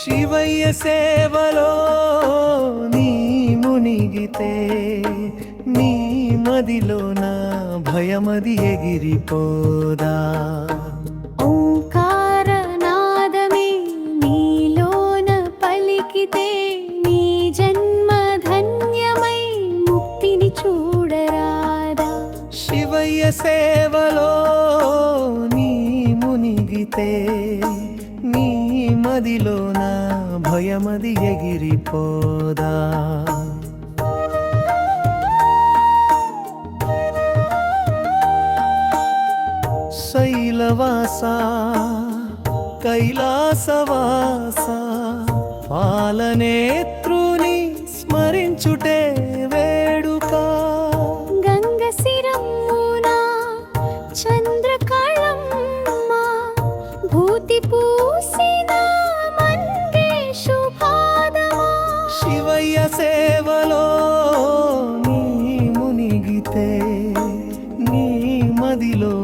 శివయ్య సేవలో నీ మునిగితే నీ మదిలో నా భయమది ఎగిరిపోదా? ఓంకారనాదమే నీలోన పలికితే నీ జన్మ ధన్యమై ముక్తిని చూడరాదా? శివయ్య సేవలో నీ మునిగితే మదిలో నా భయమది ఎగిరిపోదా? శైలవాస కైలాసవాస పాలనే సేవలో నీ మునిగితే నీ మదిలో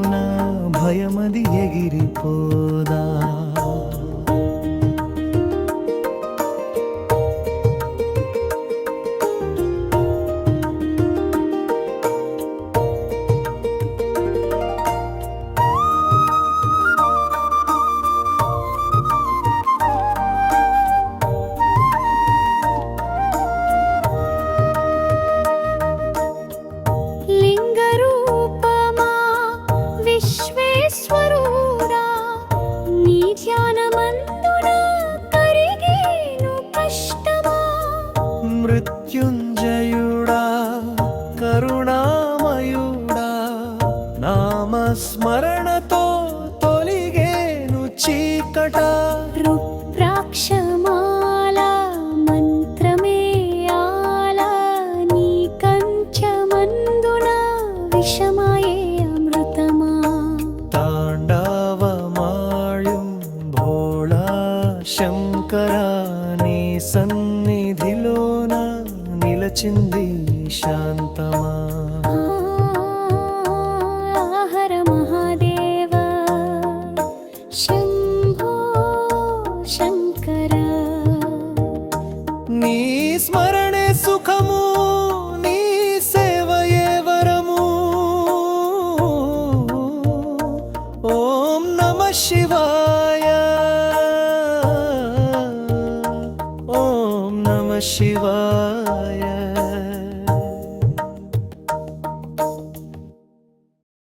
ధ్యానమందున కరిగేను కష్టమా? మృత్యుంజయుడా కరుణామయుడా నామస్మరణతో తొలిగేను చీకట. శంకర నీ సన్నిధిలోన నిలచింది శాంతమా. హర మహాదేవ. శంభో శంకర. నీ స్మరణే సుఖము నీ సేవయే వరము. ఓం నమ శివాయ. ఓం నమ శివాయ